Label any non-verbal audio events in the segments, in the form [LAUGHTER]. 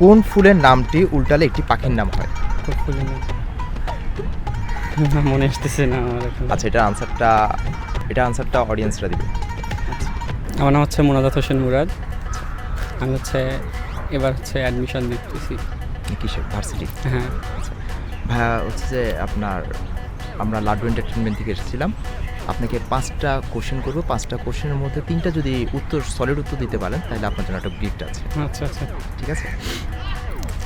কোন ফুলের নামটি উল্টালে একটি পাখির নাম হয়? মনে আসতেছে না আচ্ছা এটা আনসারটা এটা আনসারটা অডিয়েন্সরা দিবে। আমার নাম হচ্ছে মোনাজাত হোসেন মুরাদ। আমি হচ্ছে এবার হচ্ছে অ্যাডমিশন দিতেছি কিসের? ভার্সিটি হ্যাঁ। ভাইয়া হচ্ছে যে আপনার আমরা লাড্ডু এন্টারটেনমেন্ট থেকে এসেছিলাম। আপনাকে পাঁচটা কোশ্চেন করব। পাঁচটা কোশ্চেনের মধ্যে তিনটা যদি উত্তর সলিড উত্তর দিতে পারেন তাহলে আপনার জন্য একটা গিফট আছে। আচ্ছা আচ্ছা। ঠিক আছে?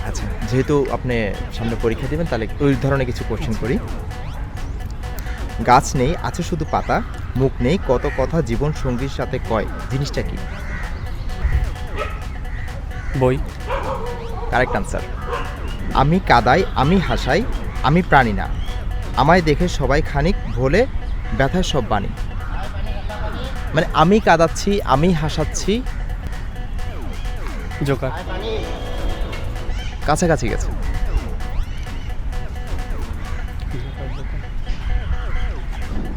আচ্ছা যেহেতু আপনি সামনে পরীক্ষা দেবেন তাহলে ওই ধরনের কিছু কোশ্চেন করি। গাছ নেই আছে শুধু পাতা মুখ নেই কত কথা জীবন সঙ্গীর সাথে কয় জিনিসটা কি? বই। কারেক্ট আনসার আমি কাদাই আমি হাসাই আমি প্রাণী না। আমায় দেখে সবাই খানিক ভোলে ব্যথার সব বাণী। মানে আমি কাদাচ্ছি আমি হাসাচ্ছি। জোকার। কাছাকাছি গেছে।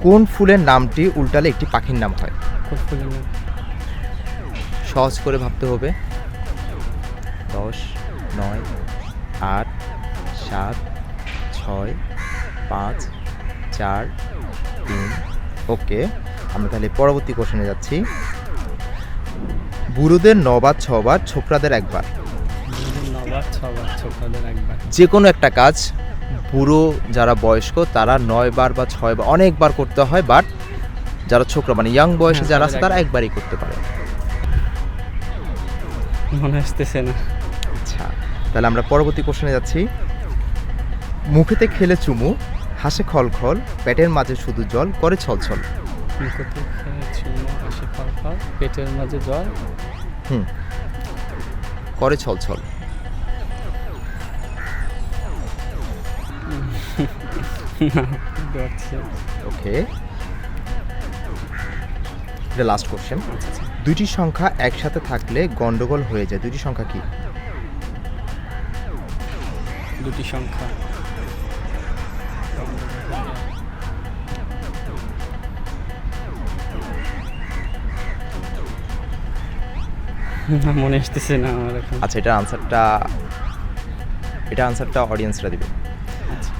কোন ফুলের নামটি উল্টালে একটি পাখির নাম হয়? সহজ করে ভাবতে হবে। দশ নয় আট সাত ছয় পাঁচ চার তিন। ওকে আমরা তাহলে পরবর্তী কোশ্চেনে যাচ্ছি। বুড়োদের নবার ছবার ছোকরাদের একবার। যে কোনো একটা কাজ বুড়ো যারা বয়স্ক তারা নয় বার বা ছয় বার অনেকবার করতে হয় বাট যারা ছোকরা মানে ইয়াং বয়সে যারা আছে তারা একবারই করতে পারে। মনে আসতেছে না। আচ্ছা তাহলে আমরা পরবর্তী কোশ্চেনে যাচ্ছি। মুখেতে খেলে চুমু হাসে খল খল পেটের মাঝে শুধু জল করে ছলছল। মুখতে খেয়ে চুমো হাসি ফল পেটের মাঝে জল। হুম করে ছলছল। ওকে। এটা লাস্ট কোশ্চেন দুইটি সংখ্যা একসাথে থাকলে গন্ডগোল হয়ে যায়। দুইটি সংখ্যা কি? দুটি সংখ্যা। [LAUGHS] মনে আসতেছে না আচ্ছা এটা আনসারটা এটা আনসারটা অডিয়েন্সরা দিবে। আচ্ছা।